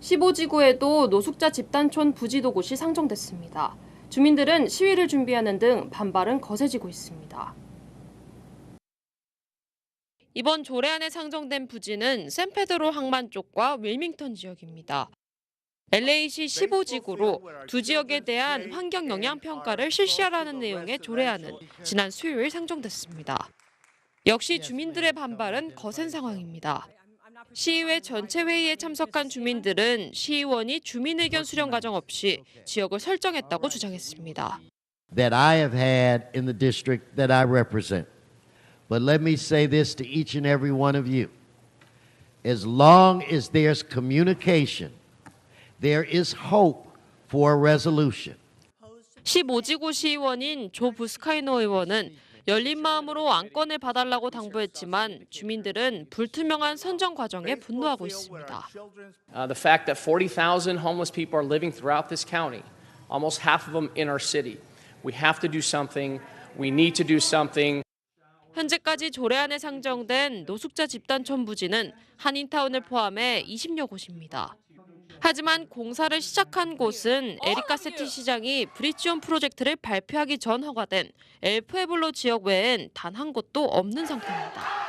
15지구에도 노숙자 집단촌 부지도 곳이 상정됐습니다. 주민들은 시위를 준비하는 등 반발은 거세지고 있습니다. 이번 조례안에 상정된 부지는 샌페드로 항만 쪽과 윌밍턴 지역입니다. LA시 15지구로 두 지역에 대한 환경 영향 평가를 실시하라는 내용의 조례안은 지난 수요일 상정됐습니다. 역시 주민들의 반발은 거센 상황입니다. 시의회 전체 회의에 참석한 주민들은 시의원이 주민 의견 수렴 과정 없이 지역을 설정했다고 주장했습니다. that I have had in the district that I represent. But let me say this to each and every one of you. As long as there's communication, there is hope for a resolution. 15지구 시의원인 조 부스카이노 의원은 열린 마음으로 안건을 봐달라고 당부했지만 주민들은 불투명한 선정 과정에 분노하고 있습니다. Uh, the fact that 40,000 homeless people are living throughout this county, almost half of them in our city. We have to do something. We need to do something. 현재까지 조례안에 상정된 노숙자 집단 촌 부지는 한인타운을 포함해 20여 곳입니다. 하지만 공사를 시작한 곳은 에리카 세티 시장이 브리지온 프로젝트를 발표하기 전 허가된 엘프에블로 지역 외엔 단 한 곳도 없는 상태입니다.